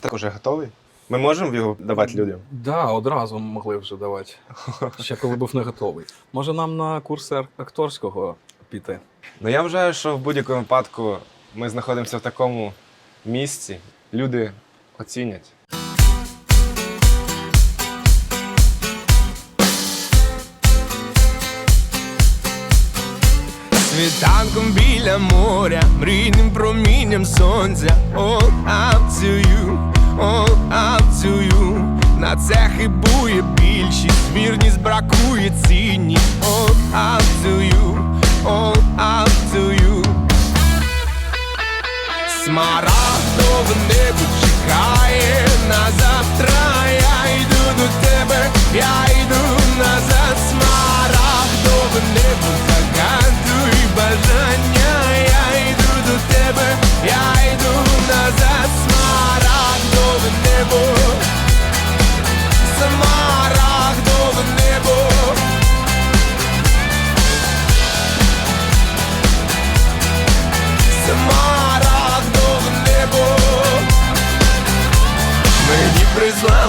Так уже готовий? Ми можемо його давати людям? Да, одразу могли вже давати. Ще коли був не готовий. Може нам на курси акторського піти? Ну я вважаю, що в будь-якому випадку ми знаходимося в такому місці. Люди оцінять. Світанком біля моря, мрійним промінням сонця All up На це хибує більшість, вірність бракує цінність All up to you, all up to you Смарагдове небо чекає на завтра Я йду до тебе, я йду на Смарагдове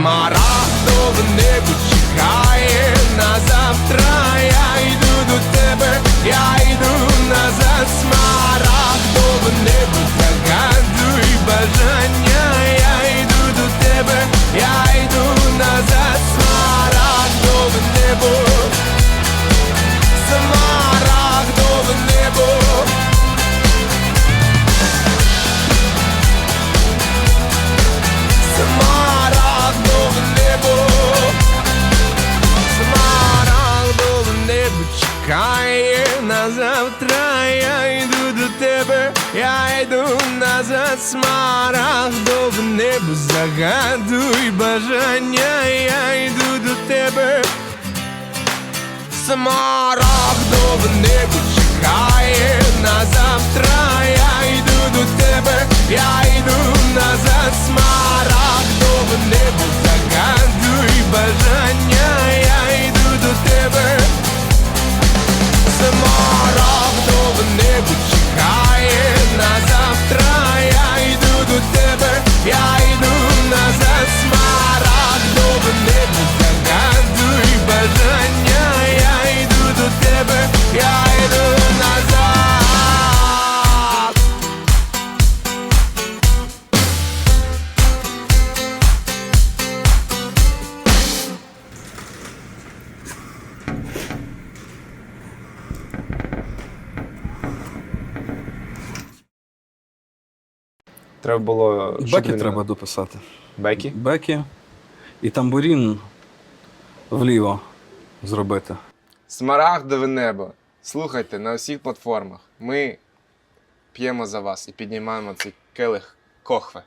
Смарагдове чекає на завтра Я йду до тебе, я йду назад Смарагдове небо загадуй бажання Я йду до тебе. Смарагдове небо чекає на завтра Я йду до тебе, я йду Треба було. він- треба дописати. Бекі? Бекі і тамбурін вліво зробити. Смарагдове небо. Слухайте на усіх платформах. Ми п'ємо за вас і піднімаємо цей келих кохве.